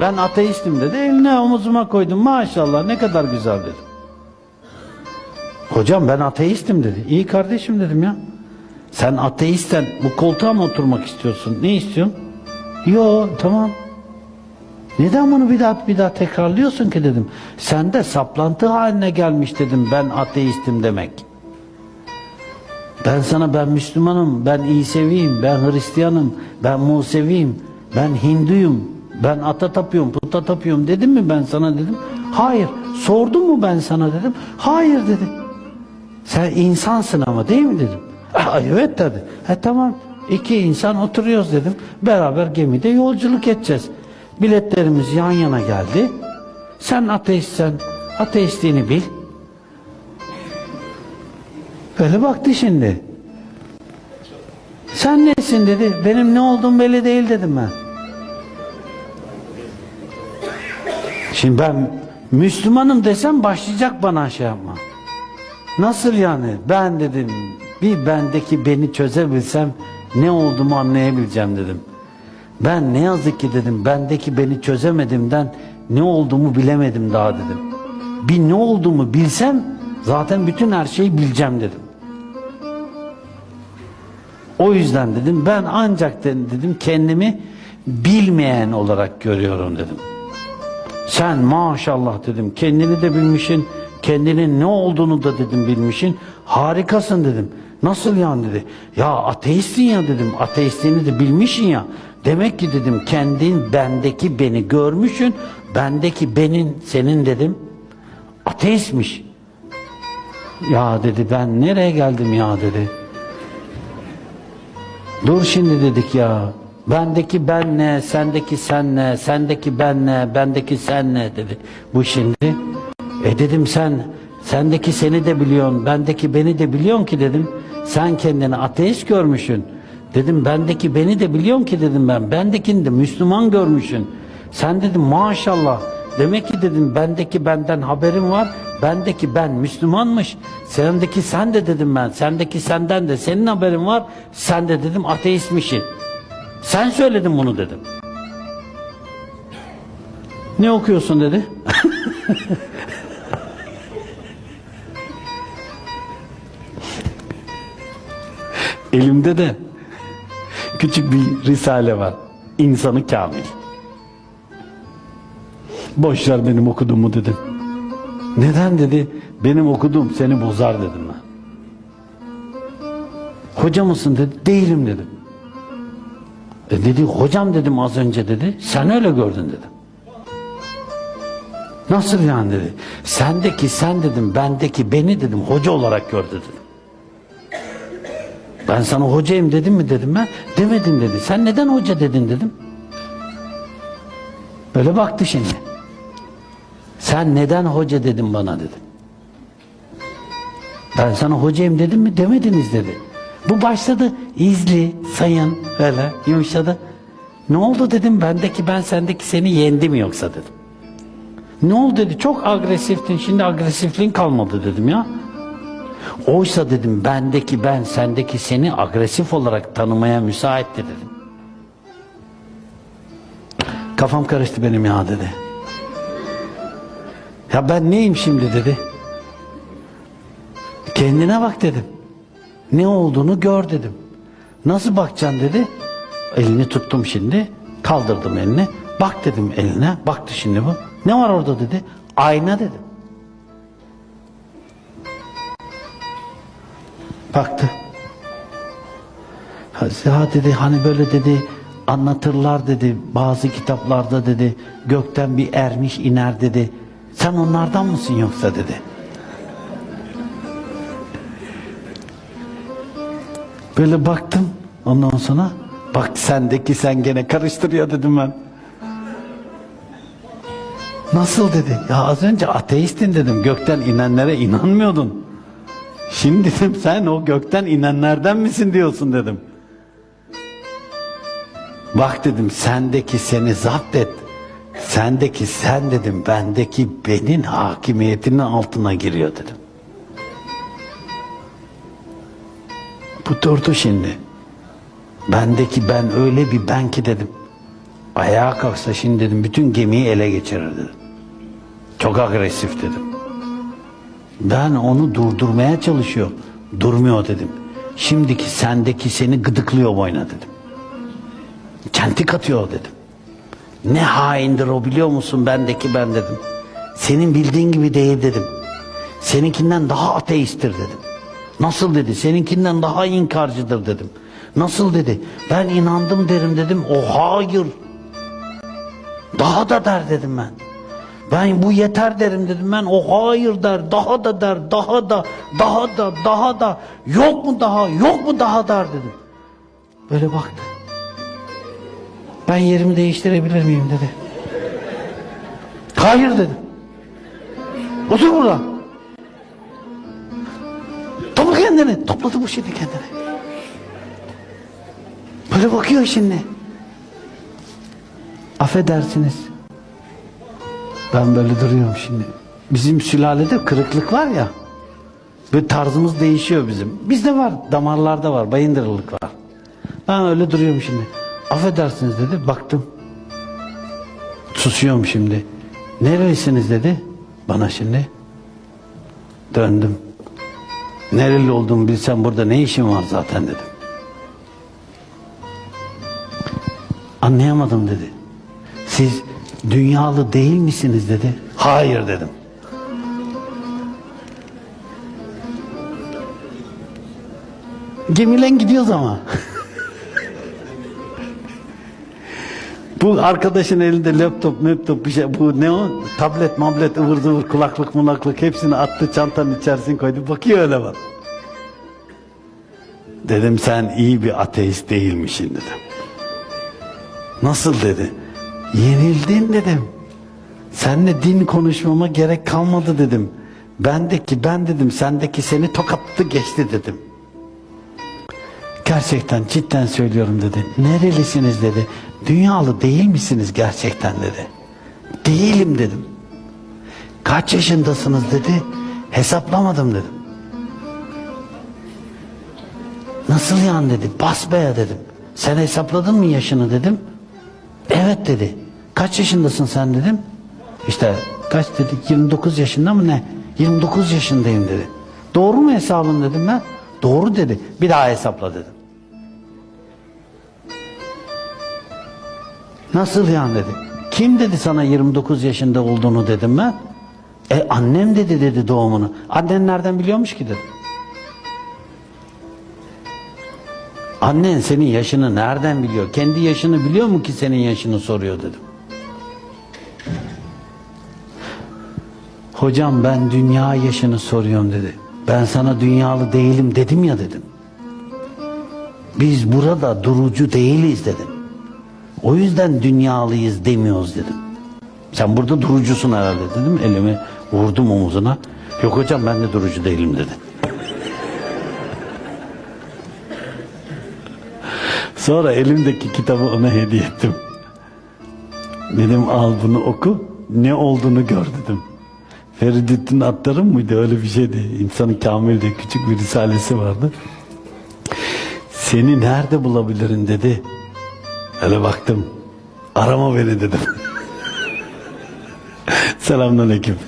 Ben ateistim dedi. Eline omuzuma koydum. Maşallah ne kadar güzel dedim. Hocam ben ateistim dedi. İyi kardeşim dedim ya. Sen ateistsen bu koltuğa mı oturmak istiyorsun? Ne istiyorsun? Yo tamam. Neden bunu bir daha bir daha tekrarlıyorsun ki dedim. Sen de saplantı haline gelmiş dedim ben ateistim demek. Ben sana ben Müslümanım, ben İseviyim, ben Hristiyanım, ben Museviyim, ben Hinduyum, ben ata tapıyorum, puta tapıyorum dedim mi ben sana dedim. Hayır. Sordum mu ben sana dedim. Hayır dedi. Sen insansın ama değil mi dedim. "Aa, evet dedi. He tamam. İki insan oturuyoruz dedim. Beraber gemide yolculuk edeceğiz. Biletlerimiz yan yana geldi. Sen ateistsen ateistliğini bil. Böyle baktı şimdi. Sen nesin dedi. Benim ne olduğum belli değil dedim ben. Şimdi ben Müslümanım desem başlayacak bana şey yapma. Nasıl yani? Ben dedim bir bendeki beni çözebilsem ne olduğumu anlayabileceğim dedim. Ben ne yazık ki dedim bendeki beni çözemedimden ne olduğumu bilemedim daha dedim. Bir ne olduğumu bilsem zaten bütün her şeyi bileceğim dedim. O yüzden dedim ben ancak dedim kendimi bilmeyen olarak görüyorum dedim. Sen maşallah dedim kendini de bilmişsin, kendinin ne olduğunu da dedim bilmişsin. Harikasın dedim. Nasıl yani dedi. Ya ateistsin ya dedim. Ateistliğini de bilmişsin ya. Demek ki dedim kendin bendeki beni görmüşsün. Bendeki benin senin dedim. Ateistmiş. Ya dedi ben nereye geldim ya dedi. Dur şimdi dedik ya. Bendeki ben ne, sendeki sen ne, sendeki ben ne, bendeki sen ne dedi. Bu şimdi. E dedim sen, sendeki seni de biliyorsun, bendeki beni de biliyorsun ki dedim. Sen kendini ateist görmüşsün. Dedim bendeki beni de biliyorsun ki dedim ben. Bendekini de Müslüman görmüşsün. Sen dedim maşallah. Demek ki dedim bendeki benden haberin var. Bendeki ben Müslümanmış. Sendeki sen de dedim ben. Sendeki senden de senin haberin var. Sen de dedim ateistmişsin. Sen söyledin bunu dedim. Ne okuyorsun dedi. Elimde de küçük bir risale var. İnsanı kamil. Boş ver benim okuduğumu dedim. Neden dedi? Benim okuduğum seni bozar dedim ben. Hoca mısın dedi. Değilim dedim. E dedi hocam dedim az önce dedi. Sen öyle gördün dedim. Nasıl yani dedi. Sendeki sen dedim bendeki beni dedim hoca olarak gördü dedim. Ben sana hocayım dedim mi dedim ben. Demedin dedi. Sen neden hoca dedin dedim. Böyle baktı şimdi. Sen neden hoca dedin bana dedim. Ben sana hocayım dedim mi demediniz dedi. Bu başladı izli, sayın öyle yumuşadı. Ne oldu dedim bendeki ben sendeki seni yendi mi yoksa dedim. Ne oldu dedi çok agresiftin şimdi agresifliğin kalmadı dedim ya. Oysa dedim bendeki ben sendeki seni agresif olarak tanımaya müsaitti dedim. Kafam karıştı benim ya dedi. Ya ben neyim şimdi dedi. Kendine bak dedim. Ne olduğunu gör dedim. Nasıl bakacaksın dedi. Elini tuttum şimdi. Kaldırdım elini. Bak dedim eline. Baktı şimdi bu. Ne var orada dedi. Ayna dedim. Baktı. Ya dedi hani böyle dedi anlatırlar dedi bazı kitaplarda dedi gökten bir ermiş iner dedi. Sen onlardan mısın yoksa dedi. Böyle baktım ondan sonra bak sendeki sen gene karıştırıyor dedim ben. Nasıl dedi? Ya az önce ateistin dedim. Gökten inenlere inanmıyordun. Şimdi dedim sen o gökten inenlerden misin diyorsun dedim. Bak dedim sendeki seni zapt et. Sendeki sen dedim bendeki benin hakimiyetinin altına giriyor dedim. Bu durdu şimdi. Bendeki ben öyle bir ben ki dedim. Ayağa kalksa şimdi dedim bütün gemiyi ele geçirir dedim. Çok agresif dedim. Ben onu durdurmaya çalışıyor. Durmuyor dedim. Şimdiki sendeki seni gıdıklıyor boyuna dedim. Çentik atıyor dedim. Ne haindir o biliyor musun bendeki ben dedim. Senin bildiğin gibi değil dedim. Seninkinden daha ateisttir dedim. Nasıl dedi? Seninkinden daha inkarcıdır dedim. Nasıl dedi? Ben inandım derim dedim. O hayır. Daha da der dedim ben. Ben bu yeter derim dedim ben. O hayır der. Daha da der. Daha da. Daha da. Daha da. Yok mu daha? Yok mu daha der dedim. Böyle baktı. Ben yerimi değiştirebilir miyim dedi. Hayır dedim. Otur burada. Kendini. Topladı bu şimdi kendini. Böyle bakıyor şimdi. Affedersiniz. Ben böyle duruyorum şimdi. Bizim sülalede kırıklık var ya. Ve tarzımız değişiyor bizim. Bizde var, damarlarda var, bayındırılık var. Ben öyle duruyorum şimdi. Affedersiniz dedi, baktım. Susuyorum şimdi. Nerelisiniz dedi bana şimdi. Döndüm. Nereli olduğumu bilsem burada ne işim var zaten dedim. Anlayamadım dedi. Siz dünyalı değil misiniz dedi. Hayır dedim. Gemiyle gidiyoruz ama. bu arkadaşın elinde laptop, laptop bir şey. Bu ne o? Tablet, mablet, ıvır zıvır, kulaklık, mulaklık hepsini attı çantanın içerisine koydu. Bakıyor öyle bak. Dedim sen iyi bir ateist değilmişsin dedim. Nasıl dedi? Yenildin dedim. Senle din konuşmama gerek kalmadı dedim. Bendeki ben dedim, sendeki seni tokattı geçti dedim. Gerçekten cidden söylüyorum dedi. Nerelisiniz dedi. Dünyalı değil misiniz gerçekten dedi. Değilim dedim. Kaç yaşındasınız dedi. Hesaplamadım dedim. Nasıl yani dedi. Basbaya dedim. Sen hesapladın mı yaşını dedim. Evet dedi. Kaç yaşındasın sen dedim. İşte kaç dedi 29 yaşında mı ne? 29 yaşındayım dedi. Doğru mu hesabın dedim ben. Doğru dedi. Bir daha hesapla dedim. Nasıl yani dedi. Kim dedi sana 29 yaşında olduğunu dedim ben. E annem dedi dedi doğumunu. Annen nereden biliyormuş ki dedim. Annen senin yaşını nereden biliyor? Kendi yaşını biliyor mu ki senin yaşını soruyor dedim. Hocam ben dünya yaşını soruyorum dedi. Ben sana dünyalı değilim dedim ya dedim. Biz burada durucu değiliz dedim. O yüzden dünyalıyız demiyoruz dedim. Sen burada durucusun herhalde dedim. Elimi vurdum omuzuna. Yok hocam ben de durucu değilim dedi. Sonra elimdeki kitabı ona hediye ettim. Dedim al bunu oku. Ne olduğunu gör dedim. Feridettin Attar'ın mıydı öyle bir şeydi. İnsanı Kamil küçük bir risalesi vardı. Seni nerede bulabilirim dedi. Öyle baktım. Arama beni dedim. Selamünaleyküm.